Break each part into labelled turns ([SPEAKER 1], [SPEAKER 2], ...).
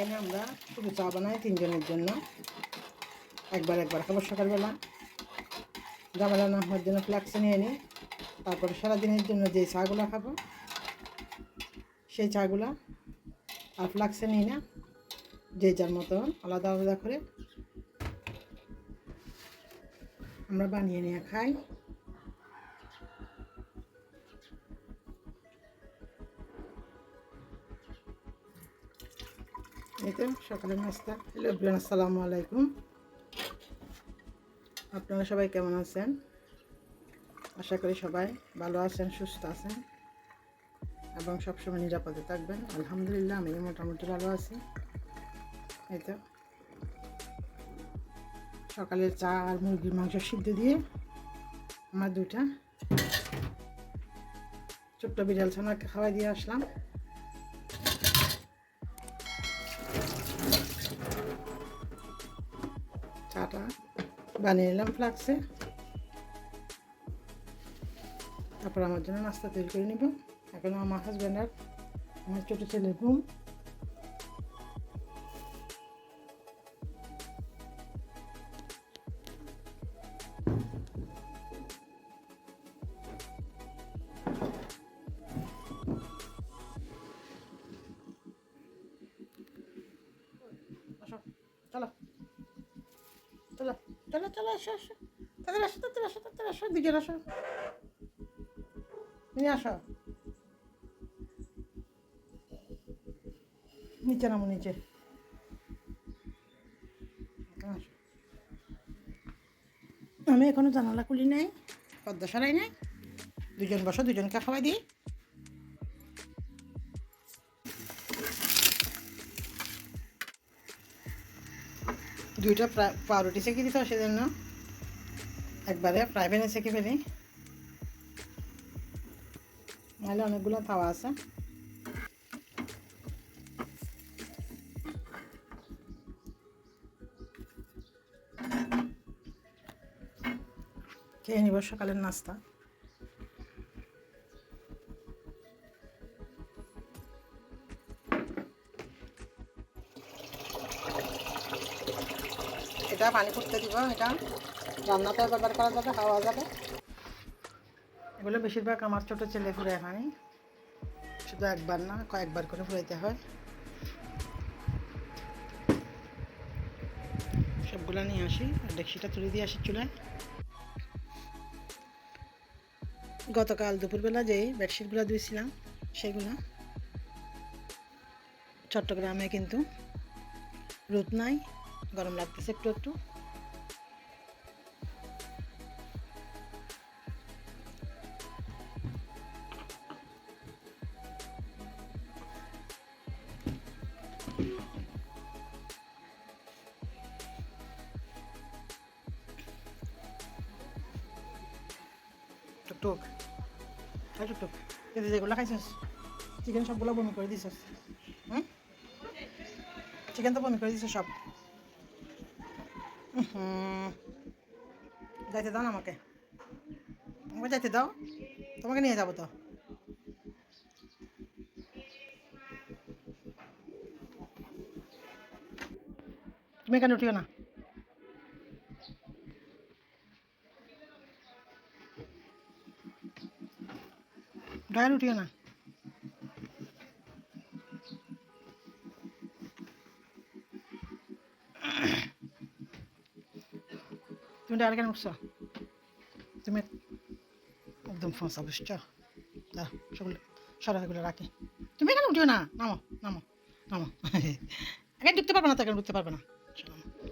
[SPEAKER 1] এখানে আমরা শুধু চা বানাই তিনজনের জন্য। একবার একবার খাবার সকালবেলা। ঝামেলা না হওয়ার জন্য ফ্লাক্সে নিয়ে নিই। তারপরে সারাদিনের জন্য যে চাগুলো খাব, সেই চাগুলা আর ফ্লাক্সে নিই না, যে যার মতো আলাদা আলাদা করে। আমরা বানিয়ে নিয়ে খাই। এই তো সকালের নাস্তা। হ্যালো এভরিওয়ান, আসসালামু আলাইকুম। আপনারা সবাই কেমন আছেন? আশা করি সবাই ভালো আছেন, সুস্থ আছেন এবং সবসময় নিরাপদে থাকবেন। আলহামদুলিল্লাহ আমি মোটামুটি ভালো আছি। এই তো। সকালের চা আর মুরগির মাংস সিদ্ধ দিয়ে আমার দুইটা ছোট্ট বিড়াল ছানাকে খাওয়াই দিয়ে আসলাম। চাটা বানিয়ে নিলাম ফ্লাক্সে। তারপর আমার জন্য নাস্তা তৈরি করে নিব। এখন আমার হাজব্যান্ড আর আমার ছোটো ছেলের ঘুম। চলো। আসো তাদের আসো আসো আসো। দিকে আসো। নিয়ে আসো। নিচে নামো, নিচে। আমি এখনও জানালা খুলি নাই, পদ্মা সরাই নাই। দুজন বসো, দুজনকে খাওয়াই দিই। দুইটা পাউরুটি সেঁকে দিতে হয় সেজন্য একবারে ফ্রাই প্যানে সেঁকে ফেলি। নাহলে অনেকগুলো তাওয়া আছে। খেয়ে নিব সকালের নাস্তা। এটা পানি ফুটতে দিব, এটা রান্নাতে ব্যবহার করা যাবে, খাওয়া যাবে। এগুলো বেশিরভাগ আমার ছোটো ছেলে ফুরায় পানি। শুধু একবার না, কয়েকবার করে ফুরাইতে হয়। সবগুলো নিয়ে আসি, আর ডেকসিটা তুলে দিয়ে আসি চুলায়। গতকাল দুপুরবেলা যেই বেডশিটগুলো ধুয়েছিলাম সেগুলো চট্টগ্রামে কিন্তু রোদ নাই। গরম লাগতেছে একটু একটু। যেগুলো খাইছিস চিকেন সবগুলো বমি করে দিছিস, হুম? চিকেন তো বমি করে দিছিস সব। যাইতে দাও না আমাকে। আমাকে যাইতে দাও। তোমাকে নিয়ে যাব তো। তুমি এখানে উঠিও না। গায়ে উঠিও না। ডাল কেন উঠছো তুমি একদম ফাঁসা বুঝছ? দাও সেগুলো সরা রাখি। তুমি এখানে উঠিও না। নামো নামো নামো। এখানে ঢুকতে পারবে না তো, এখানে ঢুকতে পারবে না।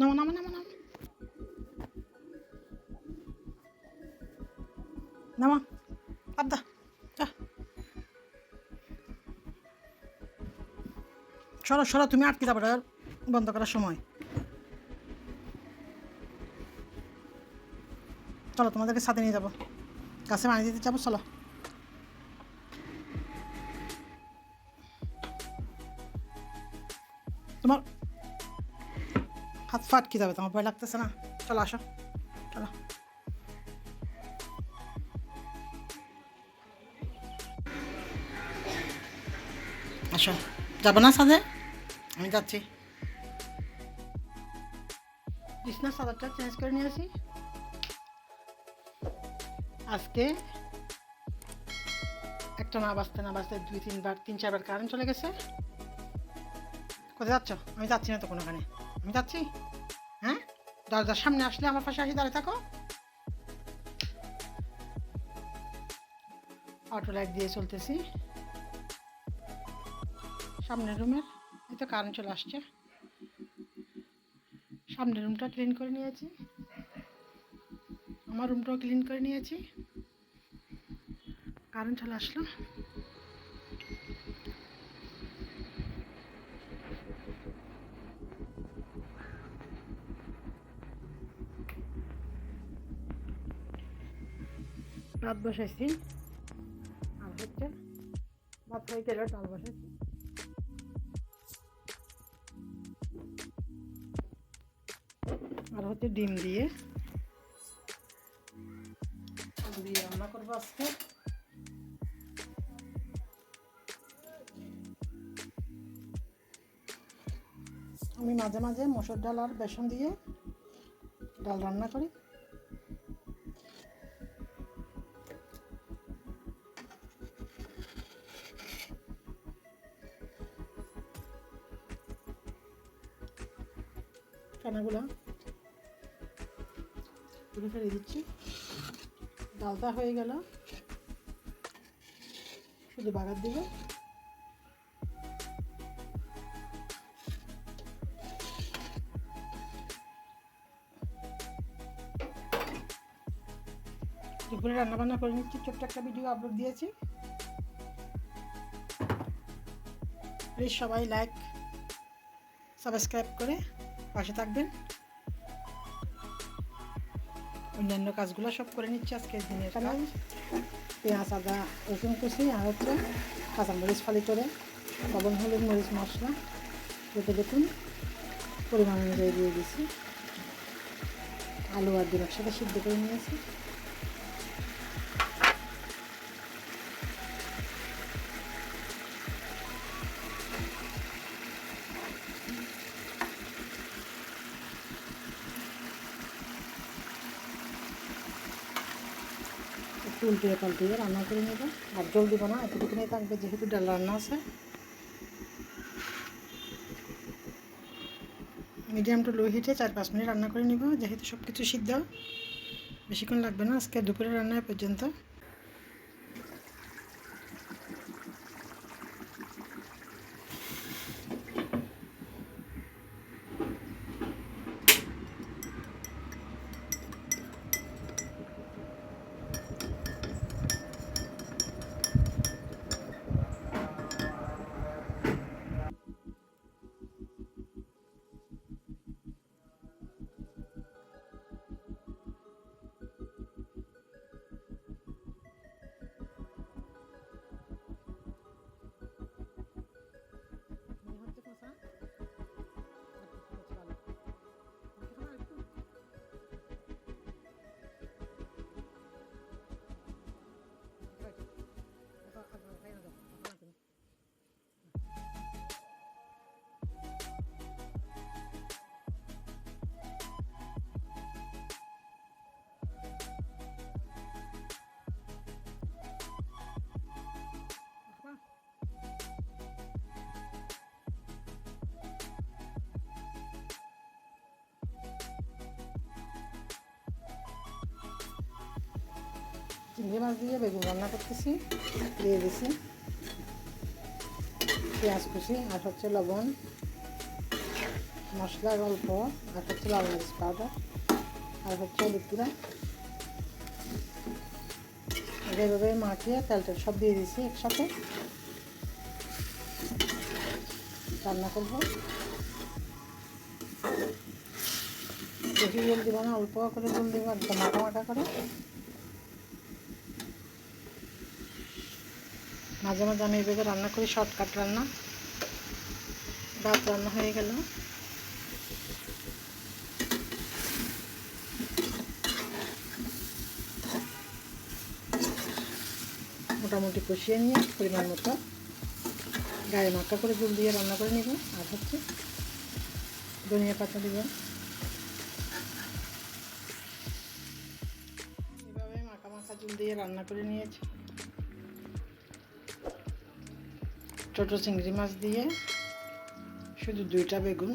[SPEAKER 1] নামো নামো নামো নামো। নামো আবদা সরো সরো, তুমি আটকে যাবে, বন্ধ করার সময়। চলো, তোমাদেরকে সাথে নিয়ে যাব। গাছে পানি দিতে যাব, চলো। তোমার হাত ফাট কি যাবে? তোমার ভয় লাগতেছে না? চলো, আসো। চলো। আসো। যাব না সাথে? আমি যাচ্ছি। বিছনার চাদরটা চেঞ্জ করে নিয়ে আসি। আজকে একটা না বাঁচতে না বাঁচতে দুই, তিনবার, তিন, চারবার কারেন্ট চলে গেছে। কোথায় যাচ্ছ? আমি যাচ্ছি না তো কোনোখানে আমি যাচ্ছি? হ্যাঁ? দরজার সামনে আসলে আমার পাশে আসি, দাঁড়িয়ে থাকো। অটো লাইট দিয়ে চলতেছি। সামনের রুমের এই তো কারেন্ট চলে আসছে। সামনের রুমটা ক্লিন করে নিয়েছি। আমার রুমটাও ক্লিন করে নিয়েছি। কারেন্ট চলে আসলো। ভাত বসাইছি। আর হচ্ছে ভাত হয়ে গেলে ডাল বসাইছি। আর হচ্ছে ডিম দিয়ে। দিয়ে রান্না করব আজকে। আমি মাঝে মাঝে মসুর ডাল আর বেসন দিয়ে ডাল রান্না করি। চানাগুলো তুলে ফেলে দিচ্ছি। ডালটা হয়ে গেল। শুধু বাগার দিবে দুপুরে রান্না বান্না করে নিচ্ছি ছোট্ট একটা ভিডিও আপলোড দিয়েছি। প্লিজ সবাই লাইক সাবস্ক্রাইব করে পাশে থাকবেন। অন্যান্য কাজগুলো সব করে নিচ্ছি আজকের দিনে পেঁয়াজ আদা রসুন কুচি আর হচ্ছে কাঁচামরিচ ফালি করে লবণ হলুদ মরিচ মশলা দেখে দেখুন। পরিমাণ অনুযায়ী দিয়ে দিয়েছি। আলু আর ডিম একসাথে সিদ্ধ করে নিয়েছি। উল্টিয়ে পাল্টিয়ে রান্না করে নেব। আর জল দিব না, এতটুকুনি থাকবে যেহেতু ডাল রান্না আছে। মিডিয়াম টু লো হিটে চার পাঁচ মিনিট রান্না করে নিব, যেহেতু সব কিছু সিদ্ধ। বেশিক্ষণ লাগবে না, আজকে দুপুরে রান্না পর্যন্ত। চিংড়ি মাছ দিয়ে বেগুন রান্না করতেছি, দিয়ে দিছি। পেঁয়াজ কুচি, আর হচ্ছে লবণ, মশলার অল্প, আর হচ্ছে লাল মরিচ পাউডার আর হচ্ছে গুঁড়া। এভাবে মাখিয়ে তেল টেল সব দিয়ে দিছি একসাথে। রান্না করব। বেশি জল দিব না, অল্প করে জল দিব, একদম মাখা মাখা করে। মাঝে মাঝে আমি এভাবে রান্না করি, শর্টকাট রান্না। ভাত রান্না হয়ে গেল। মোটামুটি কষিয়ে নিয়ে পরিমাণ মতো গায়ে মাখা করে জল দিয়ে রান্না করে নেব। আর হচ্ছে ধনিয়া পাতা দেব। এভাবে মাখা মাখা জল দিয়ে রান্না করে নিয়েছি। ছোটো চিংড়ি মাছ দিয়ে শুধু দুইটা বেগুন